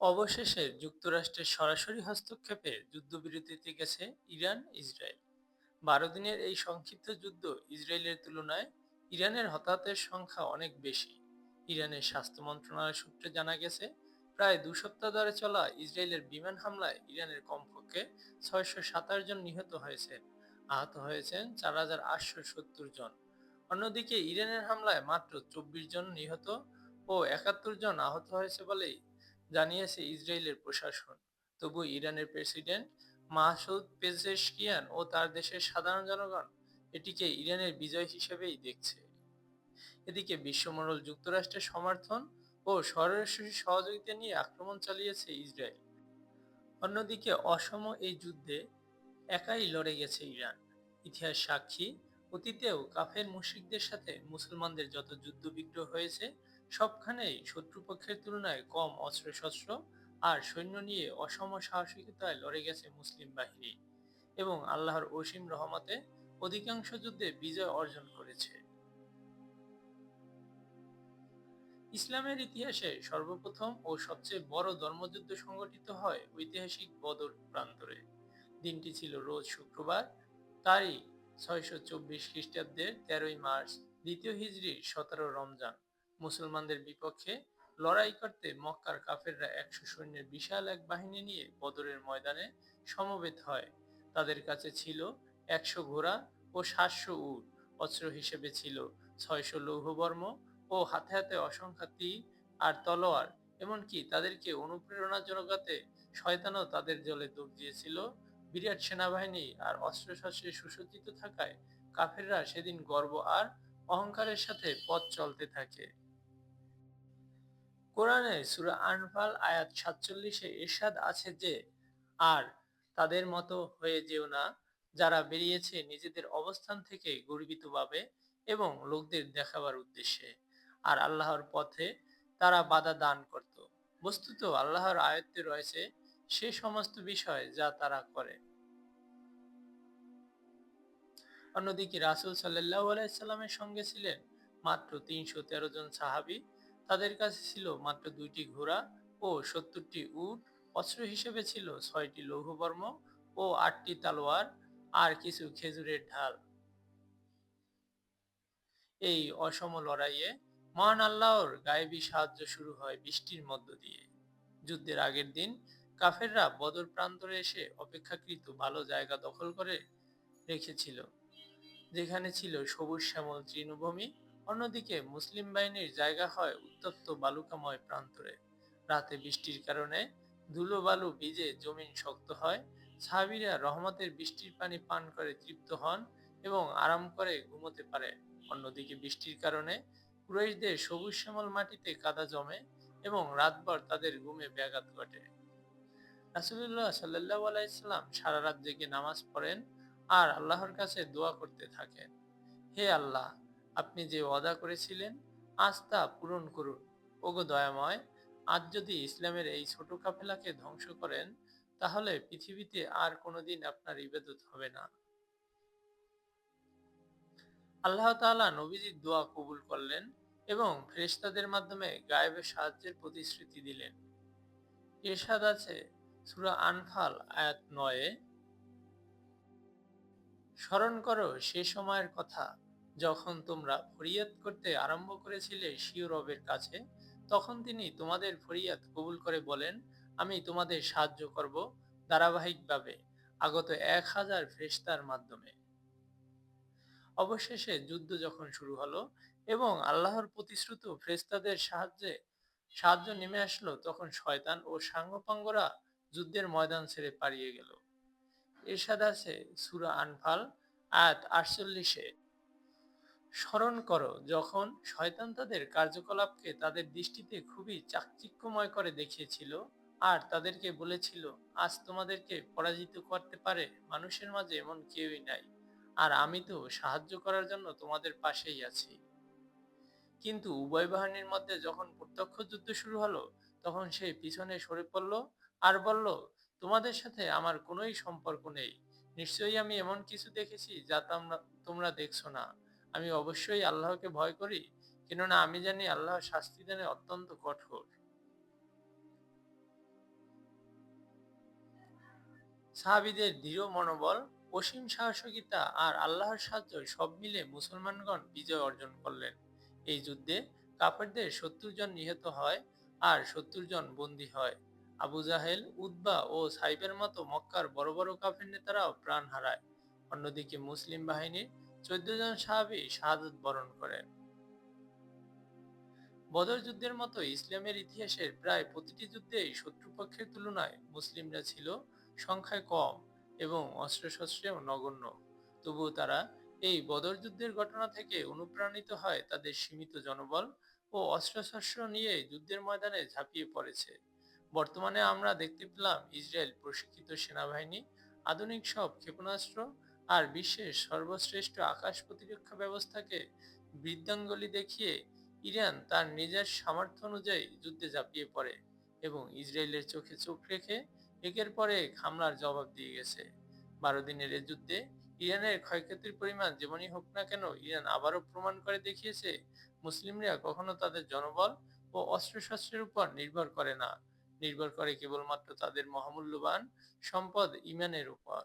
অবশেষে যুক্তরাষ্ট্রের সরাসরি হস্তক্ষেপে যুদ্ধবিরতিতে গেছে ইরান, ইসরায়েল। বারো দিনের এই সংক্ষিপ্ত যুদ্ধ ইসরায়েলের তুলনায় ইরানের হতাহতের সংখ্যা অনেক বেশি। ইরানের স্বাস্থ্য মন্ত্রণালয় সূত্রে জানা গেছে, প্রায় দু সপ্তাহ ধরে চলা ইসরায়েলের বিমান হামলায় ইরানের কমপক্ষে ছয়শো সাতাশ জন নিহত হয়েছে। আহত হয়েছেন চার হাজার আটশো সত্তর জন। অন্যদিকে ইরানের হামলায় মাত্র চব্বিশ জন নিহত ও একাত্তর জন আহত হয়েছে বলেই জানিয়েছে ইসরায়েলের প্রশাসন। তবু ইরানের প্রেসিডেন্ট মাসুদ পেজেশকিয়ান ও তার দেশের সাধারণ জনগণ এটিকে ইরানের বিজয় হিসেবেই দেখছে। এদিকে বিশ্বমণ্ডল যুক্তরাষ্ট্রের সমর্থন ও সরাসরি সহযোগিতা নিয়ে আক্রমণ চালিয়েছে ইসরায়েল। অন্যদিকে অসম এই যুদ্ধে একাই লড়ে গেছে ইরান। ইতিহাস সাক্ষী, অতীতেও কাফের মুশরিকদের সাথে মুসলমানদের যত যুদ্ধ বিগ্রহ হয়েছে সবখানেই শত্রুপক্ষের তুলনায় কম অস্ত্রশস্ত্র আর সৈন্য নিয়ে অসম সাহসিকতায় লড়ে গেছে মুসলিম বাহিনী এবং আল্লাহর অসীম রহমতে অধিকাংশ যুদ্ধে বিজয় অর্জন করেছে। ইসলামের ইতিহাসে সর্বপ্রথম ও সবচেয়ে বড় ধর্মযুদ্ধ সংগঠিত হয় ঐতিহাসিক বদর প্রান্তরে। দিনটি ছিল রোজ শুক্রবার তারিখ ছয়শো চব্বিশ খ্রিস্টাব্দের তেরোই মার্চ, দ্বিতীয় হিজড়ির সতেরো রমজান। মুসলমানদের বিপক্ষে লড়াই করতে মক্কার কাফেররা একশো সৈন্যের বিশাল এক বাহিনী নিয়ে বদরের ময়দানে সমবেত হয়। তাদের কাছে ছিল একশো ঘোড়া ও সাতশো উট। অস্ত্র হিসেবে ছিল ছয়শো লৌহবর্ম ও হাতে হাতে অসংখ্য তীর আর তলোয়ার। এমনকি তাদেরকে অনুপ্রেরণা জোগাতে শয়তানও তাদের জলে ডুব দিয়েছিল। বিরাট সেনাবাহিনী আর অস্ত্রশস্ত্রে সুসজ্জিত থাকায় কাফেররা সেদিন গর্ব আর অহংকারের সাথে পথ চলতে থাকে। কোরআনে সুরা আনফাল আয়াত সাতচল্লিশে এরশাদ আছে যে, আর তাদের মতো হয়ে যেও না, যারা বেরিয়েছে নিজেদের অবস্থান থেকে গর্বিতভাবে এবং লোকদের দেখাবার উদ্দেশ্যে। আর আল্লাহর পথে তারা বাধা দান করত। বস্তুত আল্লাহর আয়ত্তে রয়েছে সে সমস্ত বিষয় যা তারা করে। অন্যদিকে রাসুল সাল্লাহ আলাইসাল্লামের সঙ্গে ছিলেন মাত্র তিনশো তেরো জন সাহাবি। তাদের কাছে ছিল মাত্র দুইটি ঘোড়া ও সত্তরটি উট, অস্ত্র হিসেবে ছিল ছয়টি লৌহবর্ম ও আটটি তালোয়ার আর কিছু খেজুরের ঢাল। এই অসম লড়াইয়ে মহান আল্লাহর গায়েবী সাহায্য শুরু হয় বৃষ্টির মধ্য দিয়ে। যুদ্ধের আগের দিন কাফেররা বদর প্রান্তরে এসে অপেক্ষাকৃত ভালো জায়গা দখল করে রেখেছিল, যেখানে ছিল সবুজ শ্যামল তৃণভূমি অন্যদিকে মুসলিম বাহিনীর জায়গা হয় উত্তপ্ত বালুকাময় প্রান্তরে। রাতে বৃষ্টির কারণে ধুলো বালু ভিজে জমিন শক্ত হয়। সাহাবিরা রহমতের বৃষ্টির পানি পান করে তৃপ্ত হন এবং আরাম করে ঘুমোতে পারে। অন্যদিকে বৃষ্টির কারণে কুরাইশদের সবুজ শ্যামল মাটিতে কাদা জমে এবং রাতভর তাদের ঘুমে ব্যাঘাত ঘটে। রাসুল্লাহ সাল্লাহ আলাইসাল্লাম সারা রাত জেগে নামাজ পড়েন আর আল্লাহর কাছে দোয়া করতে থাকেন। হে আল্লাহ আপনি যে ওয়াদা করেছিলেন, আজ তা পূরণ করুন। ওগো দয়াময়, আজ যদি ইসলামের এই ছোট কাফেলাকে ধ্বংস করেন, তাহলে পৃথিবীতে আর কোনোদিন আপনার ইবাদত হবে না। আল্লাহ তাআলা নবীজির দোয়া কবুল করলেন এবং ফেরেশতাদের মাধ্যমে গায়েবের সাহায্যের প্রতিশ্রুতি দিলেন। এরশাদ আছে সুরা আনফাল, আয়াত নয়ে। স্মরণ করো সে সময়ের কথা। যখন তোমরা ফরিয়াদ করতে আরম্ভ করেছিলে শিও রবের কাছে, তখন তিনি তোমাদের ফরিয়াদ কবুল করে বলেন, আমি তোমাদের সাহায্য করব ধারাবাহিকভাবে আগত এক হাজার ফ্রেস্তার মাধ্যমে। অবশেষে যুদ্ধ যখন শুরু হলো এবং আল্লাহর প্রতিশ্রুত ফ্রেস্তাদের সাহায্যে সাহায্য নেমে আসলো, তখন শয়তান ও সাঙ্গপাঙ্গরা যুদ্ধের ময়দান ছেড়ে পালিয়ে গেল। এরশাদ আছে সুরা আনফাল, আয়াত আটচল্লিশে। স্মরণ করো যখন শয়তান তাদের কার্যকলাপকে তাদের দৃষ্টিতে খুবই চাকচিক্যময় করে দেখিয়েছিল আর তাদেরকে বলেছিল, আজ তোমাদেরকে পরাজিত করতে পারে মানুষের মাঝে এমন কেউই নাই। আর আমি তো সাহায্য করার জন্য তোমাদের পাশেই আছি। কিন্তু উভয় বাহিনীর মধ্যে যখন প্রত্যক্ষ যুদ্ধ শুরু হলো, তখন সে পিছনে সরে পড়ল আর বলল, তোমাদের সাথে আমার কোনোই সম্পর্ক নেই। নিশ্চয়ই আমি এমন কিছু দেখেছি যা তোমরা দেখছ না। আমি অবশ্যই আল্লাহকে ভয় করি, কেননা আমি জানি আল্লাহ শাস্তি দানে অত্যন্ত কঠোর। সাহাবীদের দৃঢ় মনোবল, অসীম সাহসিকতা আর আল্লাহর সাহায্য সব মিলে মুসলমানগণ বিজয় অর্জন করলেন। এই যুদ্ধে কাফেরদের সত্তর জন নিহত হয় আর সত্তর জন বন্দী হয়। আবু জাহেল উদ্বা ও সাইবের মতো মক্কার বড় বড় কাফের নেতারাও প্রাণ হারায়। অন্যদিকে মুসলিম বাহিনীর চোদ্দ জন সাহাবী শাহাদত বরণ করেন। বদর যুদ্ধের মতো ইসলামের ইতিহাসের প্রায় প্রতিটি যুদ্ধেই শত্রুপক্ষের তুলনায় মুসলিমরা ছিল সংখ্যায় কম এবং অস্ত্রশস্ত্রেও নগণ্য। তবুও তারা এই বদর যুদ্ধের ঘটনা থেকে অনুপ্রাণিত হয় তাদের সীমিত জনবল ও অস্ত্রশস্ত্র নিয়ে যুদ্ধের ময়দানে ঝাঁপিয়ে পড়েছে। বর্তমানে আমরা দেখতে পেলাম ইসরায়েল প্রশিক্ষিত সেনাবাহিনী, আধুনিক সব ক্ষেপণাস্ত্র আর বিশ্বের সর্বশ্রেষ্ঠ আকাশ প্রতিরক্ষা ব্যবস্থাকে বৃদ্ধাঙ্গলি দেখিয়ে ইরান তার নিজের সামর্থ্য অনুযায়ী যুদ্ধে ঝাঁপিয়ে পড়ে এবং ইসরায়েলের চোখে চোখ রেখে একের পরে হামলার জবাব দিয়ে গেছে। বারো দিনের এ যুদ্ধে ইরানের ক্ষয়ক্ষতির পরিমাণ যেমনই হোক না কেন ইরান আবারও প্রমাণ করে দেখিয়েছে, মুসলিমরা কখনো তাদের জনবল ও অস্ত্রশস্ত্রের উপর নির্ভর করে না। নির্ভর করে কেবলমাত্র তাদের মহামূল্যবান সম্পদ ইমানের উপর।